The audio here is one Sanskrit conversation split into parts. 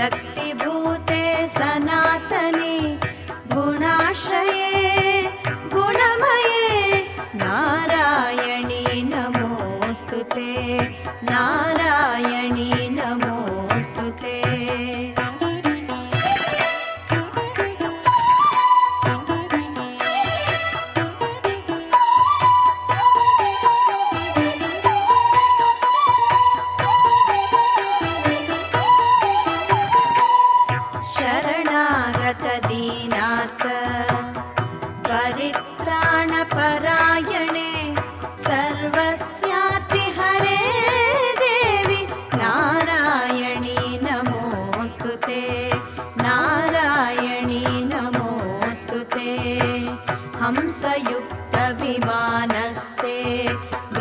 check.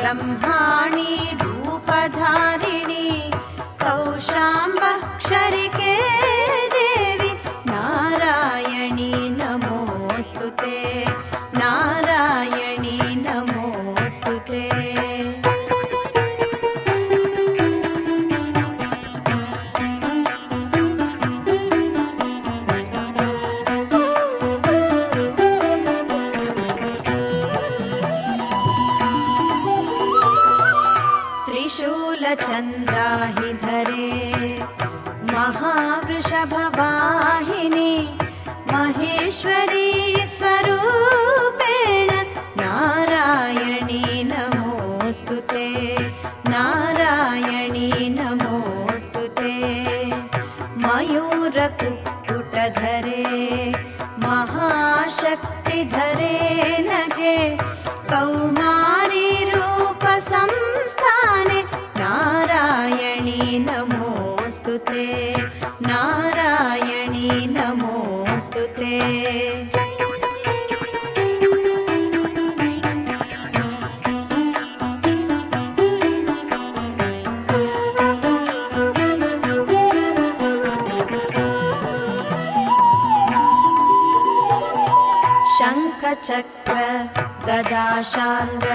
ब्रह्माणि त्रिशूलचन्द्राहिधरे महावृषभवाहिनि महेश्वरी स्वरूपेण नारायणी नमोऽस्तु ते। नारायणी नमोऽस्तु ते। मयूरकुक्कुटधरे महाशक्तिधरे नघे कौमारी नारायणी नमोऽस्तु ते। शङ्खचक्र गदाशार्ङ्ग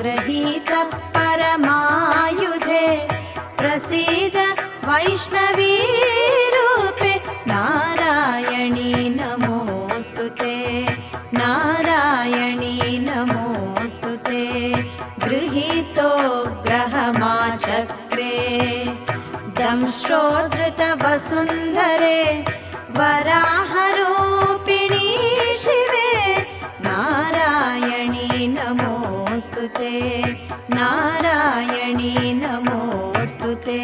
गृहीत वैष्णवी रूपे नारायणी नमोऽस्तु ते नारायणी नमोऽस्तु ते गृहीतो ग्रहमाचक्रे दंश्रोधृतवसुन्धरे वराहरूपिणी शिवे नारायणी नमोऽस्तु ते नारायणी नमोऽस्तु ते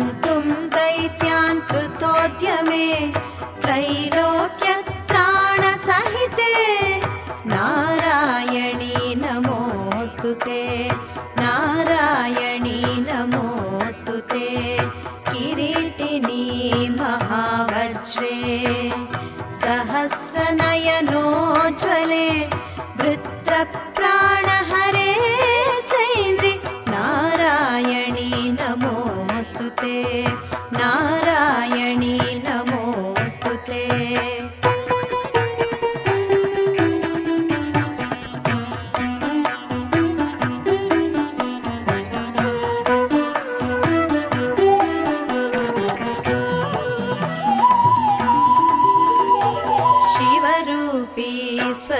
one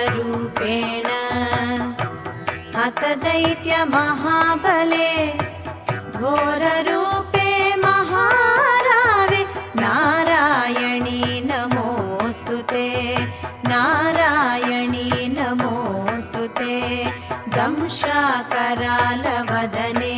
स्वरूपेण। हतदैत्यमहाबले घोररूपे महारावे। नारायणी नमोऽस्तु ते नारायणी नमोऽस्तु ते। दंशाकरालवदने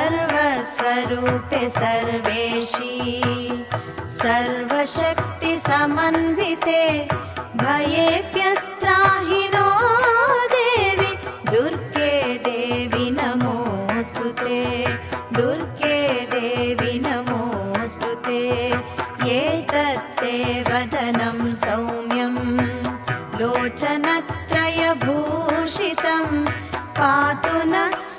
सर्वस्वरूपे सर्वेशी सर्वशक्तिसमन्विते भयेप्यस्त्राहिनो देवि दुर्गे देवि नमोऽस्तु ते दुर्गे देवि नमोऽस्तु ते। एतत्ते वदनं सौम्यं लोचनत्रयभूषितं पातु नः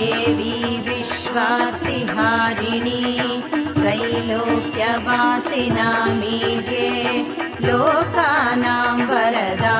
देवी विश्वातिहारिणी त्रैलोक्यवासिनामीढे लोकानां वरदा